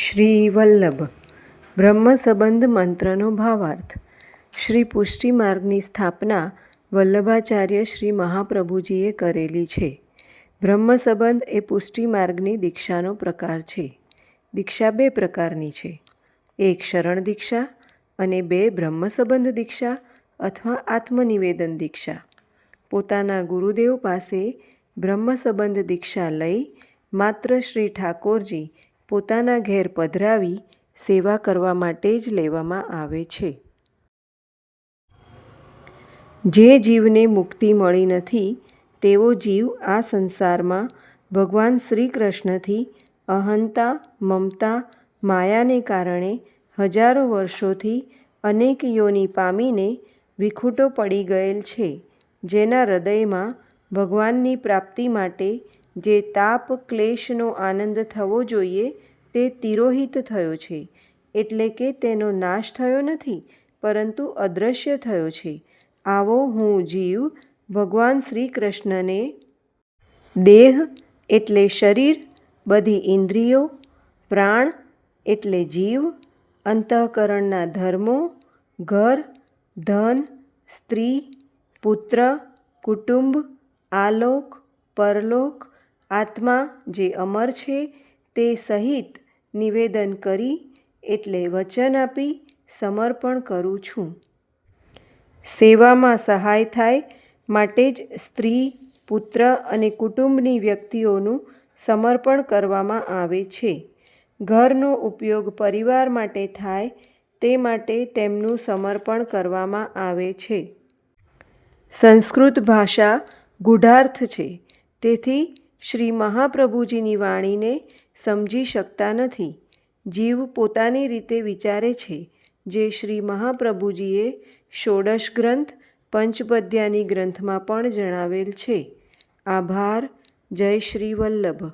શ્રી વલ્લભ બ્રહ્મ સંબંધ મંત્રનો ભાવાર્થ. શ્રી પુષ્ટિ માર્ગની સ્થાપના વલ્લભાચાર્ય શ્રી મહાપ્રભુજીએ કરેલી છે. બ્રહ્મ સંબંધ એ પુષ્ટિ માર્ગની દીક્ષાનો પ્રકાર છે. દીક્ષા બે પ્રકારની છે. એક શરણ દીક્ષા અને બે બ્રહ્મ સંબંધ દીક્ષા અથવા આત્મનિવેદન દીક્ષા. પોતાના ગુરુદેવ પાસે બ્રહ્મ સંબંધ દીક્ષા લઈ માત્ર શ્રી ઠાકોરજી પોતાના ઘેર પધરાવી સેવા કરવા માટે જ લેવામાં આવે છે. જે જીવને મુક્તિ મળી નથી, તેવો જીવ આ સંસારમાં ભગવાન શ્રી કૃષ્ણથી અહંતા, મમતા, માયાને કારણે હજારો વર્ષોથી અનેક યોની પામીને વિખૂટો પડી ગયેલ છે, જેના હૃદયમાં ભગવાનની પ્રાપ્તિ માટે જે તાપ ક્લેશનો આનંદ થવો જોઈએ તે તિરોહિત થયો છે, એટલે કે તેનો નાશ થયો નથી, પરંતુ અદૃશ્ય થયો છે. આવો હું જીવ, ભગવાન શ્રી કૃષ્ણને દેહ એટલે શરીર, બધી ઇન્દ્રિયો, પ્રાણ એટલે જીવ, અંતઃકરણના ધર્મો, ઘર, ધન, સ્ત્રી, પુત્ર, કુટુંબ, આલોક, પરલોક આત્મા જે અમર છે, તે સહિત નિવેદન કરી એટલે વચન આપી સમર્પણ કરું છું. સેવામાં સહાય થાય માટે જ સ્ત્રી, પુત્ર અને કુટુંબની વ્યક્તિઓનું સમર્પણ કરવામાં આવે છે. ઘરનો ઉપયોગ પરિવાર માટે થાય તે માટે તેમનું સમર્પણ કરવામાં આવે છે. સંસ્કૃત ભાષા ગૂઢાર્થ છે, તેથી શ્રી મહાપ્રભુજીની વાણીને સમજી શકતા નથી. જીવ પોતાની રીતે વિચારે છે, જે શ્રી મહાપ્રભુજીએ ષોડશ ગ્રંથ પંચપદ્યાની ગ્રંથમાં પણ જણાવેલ છે. આભાર. જય શ્રી વલ્લભ.